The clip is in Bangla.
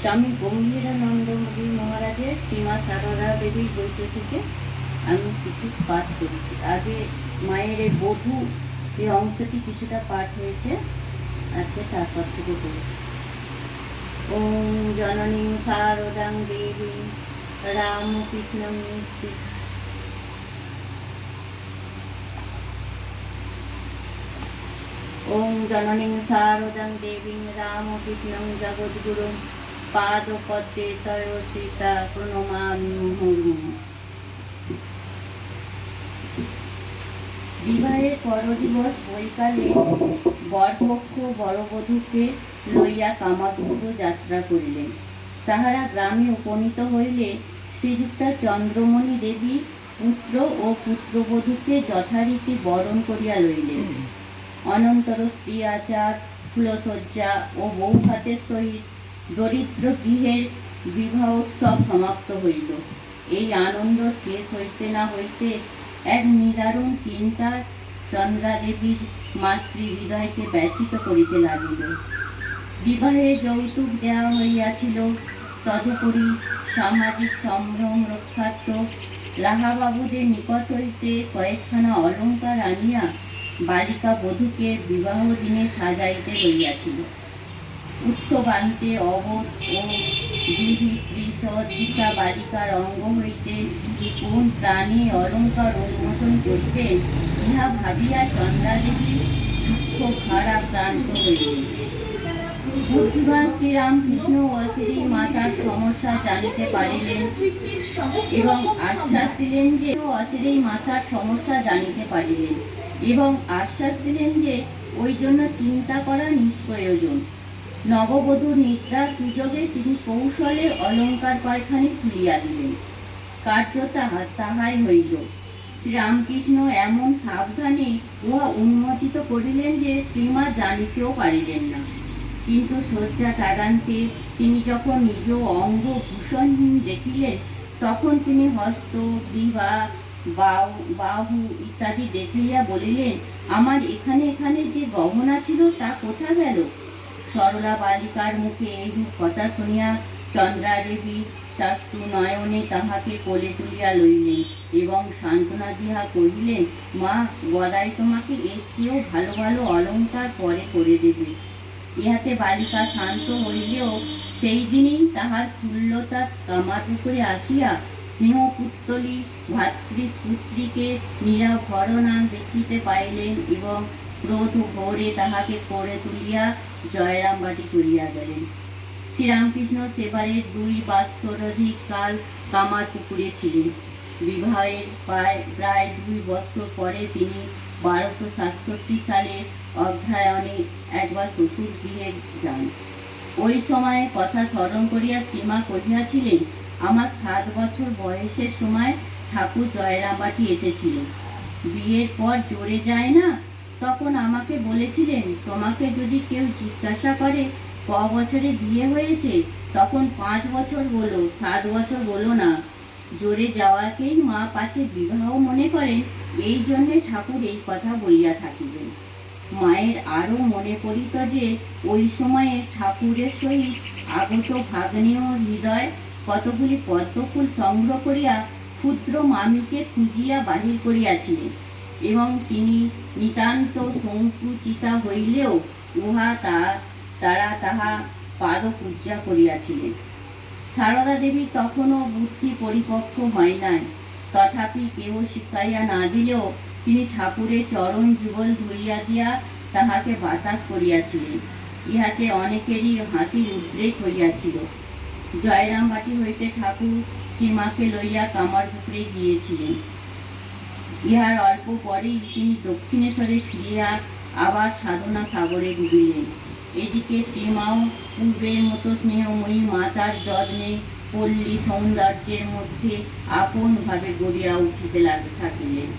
স্বামী গম্ভীরানন্দ মোদী মহারাজের সীমা সারদা দেবীর বইতে থেকে আমি কিছু পাঠ করেছি। আগে মায়ের এই বধূ এই অংশটি কিছুটা পাঠ হয়েছে, আজকে তারপর থেকে করেছি ওম জননী শারদাং দেবী রামকৃষ্ণ ওম জননীং শারদাং দেবীং রামকৃষ্ণং জগদ্গুরুং। পাদপদ্মে সীতা বিবাহের বৈকালে বরপক্ষ লইয়া যাত্রা করিলেন। তাহারা গ্রামে উপনীত হইলে শ্রীযুক্তা চন্দ্রমণি দেবী পুত্র ও পুত্রবধূকে যথারীতি বরণ করিয়া লইলেন। অনন্তর স্ত্রী আচার, ফুলসজ্জা ও বৌভাতের সহিত দরিদ্র গৃহের বিবাহ উৎসব সমাপ্ত হইল। এই আনন্দ শেষ হইতে না হইতে এক নিদারুণ চিন্তা চন্দ্রা দেবীর মাতৃ হৃদয়কে ব্যথিত করিতে লাগিল। বিবাহে যৌতুক দেওয়া হইয়াছিল, তদুপরি সামাজিক সম্ভ্রম রক্ষার্থ লাহাবাবুদের নিকট হইতে কয়েকখানা অলঙ্কার আনিয়া বালিকা বধূকে বিবাহ দিনে সাজাইতে হইয়াছিল। উৎসবান্তে অবোধ ও বালিকার অঙ্গ হইতে কোন প্রাণে অলঙ্কার করিবে, ইহা ভাবিয়া দুঃখ খারাপ বুদ্ধিমান শ্রীরামকৃষ্ণ অচিরেই মাতার সমস্যা জানিতে পারিলেন এবং আশ্বাস দিলেন যে মাথার সমস্যা জানিতে পারিলেন এবং আশ্বাস দিলেন যে ওই জন্য চিন্তা করা নিষ্প্রয়োজন। নববধূর নিদ্রার সুযোগে তিনি কৌশলে অলঙ্কার কয়খানি খুলিয়া দিলেন। কার্য তাহা, তাহাই হইল। শ্রীরামকৃষ্ণ এমন সাবধানে উহা উন্মোচিত করিলেন যে শ্রীমা জানিতেও পারিলেন না। কিন্তু শয্যা তাগান্তে তিনি যখন নিজ অঙ্গ ভূষণহীন দেখিলেন, তখন তিনি হস্ত গ্রীবা বাহু বাহু ইত্যাদি দেখিয়া বলিলেন, আমার এখানে এখানে যে গহনা ছিল তা কোথা গেল? সরলা বালিকার মুখে এইরূপ কথা শুনিয়া চন্দ্রা দেবী শাস্ত্রু নয়নে তাহাকে কোলে তুলিয়া লইলেন এবং সান্ত্বনা দিয়া কহিলেন, মা, গদাই তোমাকে এর চেয়েও ভালো ভালো অলঙ্কার পরে করে দেবে। ইহাতে বালিকা শান্ত হইলেও সেই দিনই তাহার তুল্যতা কামার উপরে আসিয়া স্নেহ পুত্তলি ভাতৃপুত্রীকে নিরাভরণা দেখিতে পাইলেন এবং ক্রোধ ভোরে তাহাকে করে তুলিয়া জয়রামবাটি চলিয়া গেলেন। শ্রীরামকৃষ্ণ সেবারের দুই বাৎসরাধিক কাল কামার পুকুরে ছিলেন। বিবাহের প্রায় প্রায় দুই বছর পরে তিনি বারোশো সাতষট্টি সালে অধ্যায়নে একবার শ্বশুর গৃহে যান। ওই সময়ে কথা স্মরণ করিয়া সীমা কহিয়াছিলেন, আমার সাত বছর বয়সের সময় ঠাকুর জয়রামবাটি এসেছিলেন। বিয়ের পর জোরে যায় না? তখন আমাকে বলেছিলেন, তোমাকে যদি কেউ জিজ্ঞাসা করে, ক বছরে বিয়ে হয়েছে? তখন পাঁচ বছর বলো সাত বছর বলো না। জোরে যাওয়াকেই মা পাছে বিবাহ মনে করেন, এই জন্যে ঠাকুর এই কথা বলিয়া থাকিবেন। মায়ের আরও মনে পড়িত যে, ওই সময়ে ঠাকুরের সহিত আগত ভাগ্নেয় হৃদয় কতগুলি পদ্মফুল সংগ্রহ করিয়া ক্ষুদ্র মামিকে খুঁজিয়া বাহির করিয়াছিলেন। এবং তিনি নিতান্ত সংকুচিতা হইলেও উহা তা তারা তাহা পাদপূজা করিয়াছিলেন। সারদা দেবী তখনও বুদ্ধি পরিপক্ক হয় নাই। তথাপি কেহ শিখাইয়া না দিলেও তিনি ঠাকুরের চরণ যুগল ধুইয়া দিয়া তাহাকে বাতাস করিয়াছিলেন। ইহাতে অনেকেরই হাসির উদ্রেক হইয়াছিল। জয়রামবাটি হইতে ঠাকুর সীমাকে লইয়া কামারপুকুরে গিয়েছিলেন। ইহার অল্প পরেই তিনি দক্ষিণেশ্বরে ফিরিয়া আবার সাধনা সাগরে ডুবিলেন। এদিকে শ্রীমাও পূর্বের মতো স্নেহময়ী মাতার যত্নে পল্লী সৌন্দর্যের মধ্যে আপনভাবে গড়িয়া উঠিতে লাগে থাকিলেন।